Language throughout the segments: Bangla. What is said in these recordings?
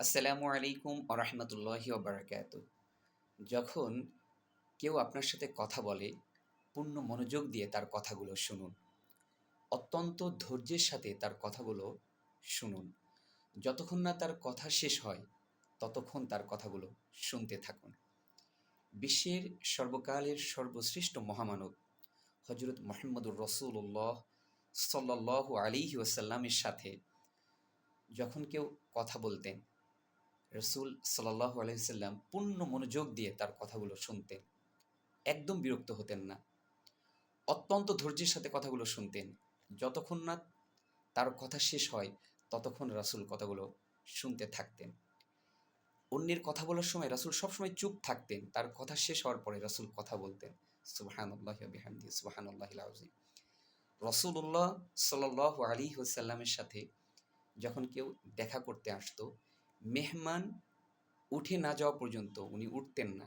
আসসালামু আলাইকুম আরহামতুল্লাহি ওবরাকাত যখন কেউ আপনার সাথে কথা বলে, পূর্ণ মনোযোগ দিয়ে তার কথাগুলো শুনুন। অত্যন্ত ধৈর্যের সাথে তার কথাগুলো শুনুন। যতক্ষণ না তার কথা শেষ হয়, ততক্ষণ তার কথাগুলো শুনতে থাকুন। বিশ্বের সর্বকালের সর্বশ্রেষ্ঠ মহামানব হজরত মোহাম্মদুর রসুল্লাহ সাল্লাহ আলিহি ওয়াসাল্লামের সাথে যখন কেউ কথা বলতেন রসুল সাল্লাহ আলহিসাল্লাম পূর্ণ মনোযোগ দিয়ে তার কথাগুলো শুনতেন। একদম বিরক্ত হতেন না। অত্যন্ত ধৈর্যের সাথে কথাগুলো শুনতেন। যতক্ষণ না তার কথা শেষ হয়, ততক্ষণ রাসুল কথাগুলো শুনতে থাকতেন। অন্যের কথা বলার সময় রাসুল সবসময় চুপ থাকতেন। তার কথা শেষ হওয়ার পরে রাসুল কথা বলতেন। সুবাহান আল্লাহ বিহামদি রসুল্লাহ সাল আলী হুসাল্লামের সাথে যখন কেউ দেখা করতে আসতো মেহমান উঠে না যাওয়া পর্যন্ত উনি উঠতেন না।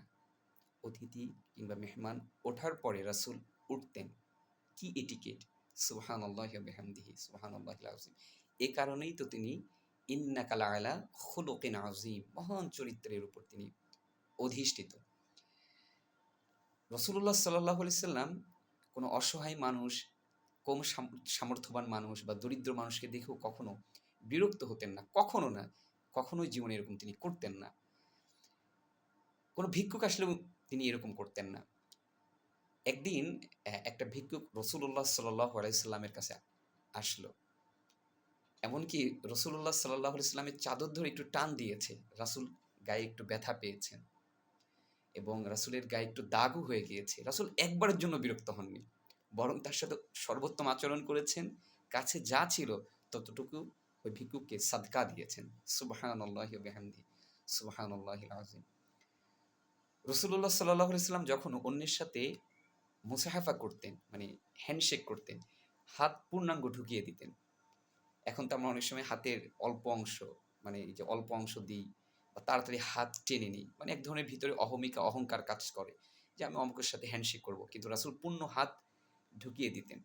অতিথি কিংবা মেহমান ওঠার পরে রাসুল উঠতেন। কি এটিকেট সুবাহান আল্লাহ বেহামদিহি সুবাহান আল্লাহ আজিম এ কারণেই তো তিনি ইন্না কালা আলা খুলকিন আজিম মহান চরিত্রের উপর তিনি অধিষ্ঠিত। রসুল্লাহ সাল্লাহ সাল্লাম কোনো অসহায় মানুষ, কম সামর্থ্যবান মানুষ বা দরিদ্র মানুষকে দেখেও কখনো বিরক্ত হতেন না, কখনো না। কখনোই জীবনে এরকম তিনি করতেন না। কোনো ভিক্ষুক আসলেও তিনি এরকম করতেন না। একদিন একটা ভিক্ষুক রসুল্লাহ সাল্লাহ আলাইসাল্লামের কাছে আসলো। এমনকি রসুল্লাহ সাল্লাহ আলাইস্লামের চাদর ধরে একটু টান দিয়েছে। রাসুল গায়ে একটু ব্যথা পেয়েছেন এবং রাসুলের গায়ে একটু দাগও হয়ে গিয়েছে। রাসুল একবারের জন্য বিরক্ত হননি। বরং তার সাথে সর্বোত্তম আচরণ করেছেন। কাছে যা ছিল ততটুকু ওই ভিক্ষুককে সাদকা দিয়েছেন। সুবাহান আল্লাহ আজিম রসুল্লাহ সাল্লাহ ইসলাম যখন অন্যের সাথে মুসাহাফা করতেন মানে হ্যান্ডশেক করতেন, হাত পূর্ণাঙ্গ ঢুকিয়ে দিতেন। এখন তো আমরা অনেক সময় হাতের অল্প অংশ মানে এই যে অল্প অংশ দিই বা তাড়াতাড়ি হাত টেনে নিই মানে এক ধরনের ভিতরে অহমিকা, অহংকার কাজ করে যে আমি অমুকের সাথে হ্যান্ডশেক করব। কিন্তু রাসুল পূর্ণ হাত ঢুকিয়ে দিতেন।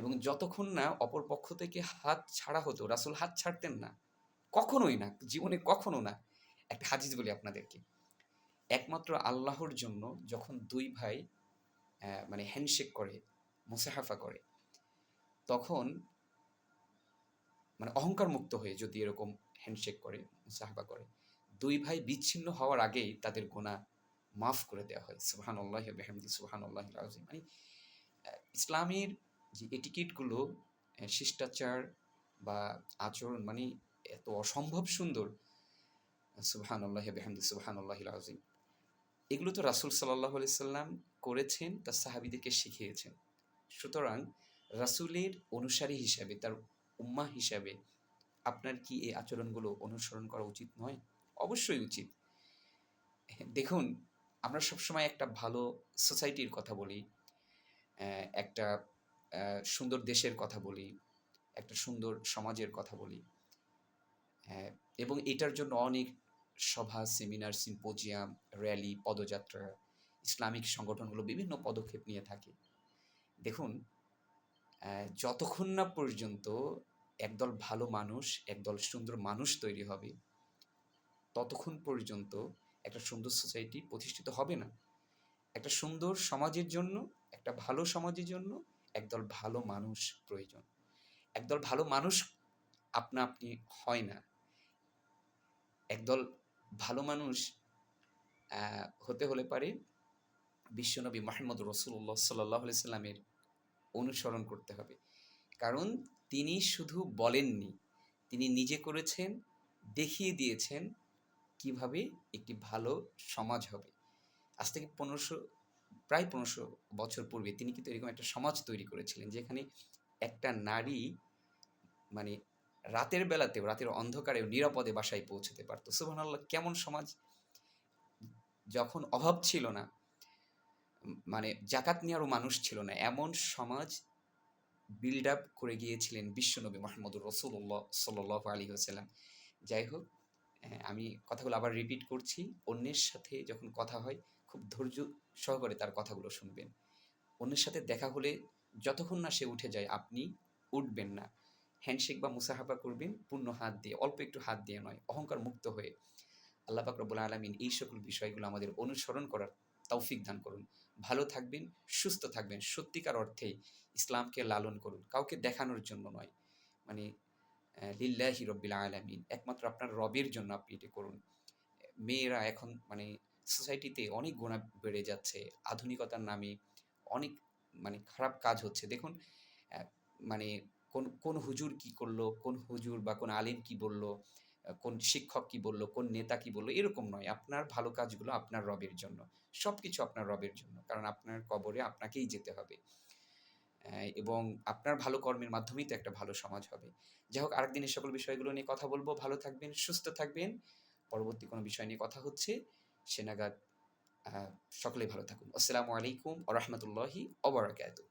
এবং যতক্ষণ না অপর পক্ষ থেকে হাত ছাড়া হতো, রাসুল হাত ছাড়তেন না। কখনোই না, জীবনে কখনো না। একটা হাজিজ বলি আপনাদেরকে। একমাত্র আল্লাহর জন্য যখন দুই ভাই মানে হ্যান্ডশেক করে, মুসাহাফা করে, তখন মানে অহংকার মুক্ত হয়ে যদি এরকম হ্যান্ডশেক করে, মুসাহাফা করে, দুই ভাই বিচ্ছিন্ন হওয়ার আগেই তাদের গোনা মাফ করে দেওয়া হয়। সুহান আল্লাহ বেহামদি সুহান আল্লাহ মানে ইসলামের যে এটিকেটগুলো শিষ্টাচার বা আচরণ মানে এত অসম্ভব সুন্দর। সুবহান আল্লাহ বেহামদি সুবহান আল্লাহ আজিম এগুলো তো রাসুল সাল্লাহ সাল্লাম করেছেন তার সাহাবিদেরকে শিখিয়েছেন। সুতরাং রাসুলের অনুসারী হিসাবে, তার উম্মা হিসাবে আপনার কি এই আচরণগুলো অনুসরণ করা উচিত নয়? অবশ্যই উচিত। দেখুন, আমরা সবসময় একটা ভালো সোসাইটির কথা বলি। একটা সুন্দর দেশের কথা বলি, একটা সুন্দর সমাজের কথা বলি। এবং এটার জন্য অনেক সভা সেমিনার সিম্পোজিয়াম র্যালি পদযাত্রা, ইসলামিক সংগঠনগুলো বিভিন্ন পদক্ষেপ নিয়ে থাকে। দেখুন যতক্ষণ না পর্যন্ত একদল ভালো মানুষ, একদল সুন্দর মানুষ তৈরি হবে, ততক্ষণ পর্যন্ত একটা সুন্দর সোসাইটি প্রতিষ্ঠিত হবে না। একটা সুন্দর সমাজের জন্য, একটা ভালো সমাজের জন্য একদল ভালো মানুষ প্রয়োজন। একদল ভালো মানুষ আপনা আপনি হয় না। একদল ভালো মানুষ হতে হলে পারে বিশ্বনবী মাহমুদ রসুল্লাহ সাল্লাহ সাল্লামের অনুসরণ করতে হবে। কারণ তিনি শুধু বলেননি, তিনি নিজে করেছেন, দেখিয়ে দিয়েছেন কীভাবে একটি ভালো সমাজ হবে। আজ থেকে পনেরোশো প্রায় পনেরোশো বছর পূর্বে তিনি কিন্তু এরকম একটা সমাজ তৈরি করেছিলেন, যেখানে একটা নারী মানে রাতের বেলাতেও, রাতের অন্ধকারেও নিরাপদে বাসায় পৌঁছতে পারতো। সুবাহ আল্লাহ কেমন সমাজ? যখন অভাব ছিল না মানে জাকাত নেওয়ারও মানুষ ছিল না, এমন সমাজ বিল্ড আপ করে গিয়েছিলেন বিশ্বনবী মোহাম্মদুর রসুল্লাহ সাল আলী হাসাল্লাম যাই হোক আমি কথাগুলো আবার রিপিট করছি। অন্যের সাথে যখন কথা হয় খুব ধৈর্য সহকারে তার কথাগুলো শুনবেন। অন্যের সাথে দেখা হলে যতক্ষণ না সে উঠে যায়, আপনি উঠবেন না। হ্যান্ডশেক বা মুসাহাবা করবেন, পূর্ণ হাত দিয়ে, অল্প একটু হাত দিয়ে নয়, অহংকার মুক্ত হয়ে। আল্লাহ রব্বুল আলমিন এই সকল বিষয়গুলো আমাদের অনুসরণ করার তৌফিক দান করুন। ভালো থাকবেন, সুস্থ থাকবেন, সত্যিকার অর্থে ইসলামকে লালন করুন, কাউকে দেখানোর জন্য নয়। মানে লিল্লাহি রব্বিল আলামিন, একমাত্র আপনার রবের জন্য আপনি এটি করুন। মেয়েরা এখন মানে সোসাইটিতে অনেক গোনা বেড়ে যাচ্ছে, আধুনিকতার নামে অনেক মানে খারাপ কাজ হচ্ছে। দেখুন মানে কোন কোন হুজুর কি করল, কোন হুজুর বা কোন আলিম কি বলল কোন শিক্ষক কি বলল, কোন নেতা কি বলল, এরকম নয়। আপনার ভালো কাজগুলো আপনার রবের জন্য সব কিছু আপনার রবের জন্য, কারণ আপনার কবরে আপনাকেই যেতে হবে। এবং আপনার ভালো কর্মের মাধ্যমেই তো একটা ভালো সমাজ হবে। যাই হোক আরেকদিন সকল বিষয়গুলো নিয়ে কথা বলব। ভালো থাকবেন, সুস্থ থাকবেন। পরবর্তী কোনো বিষয় নিয়ে কথা হচ্ছে। সে নাগাদ সকলেই ভালো থাকুন। আসসালামু আলাইকুম আ রহমতুল্লাহি অবরাকাতু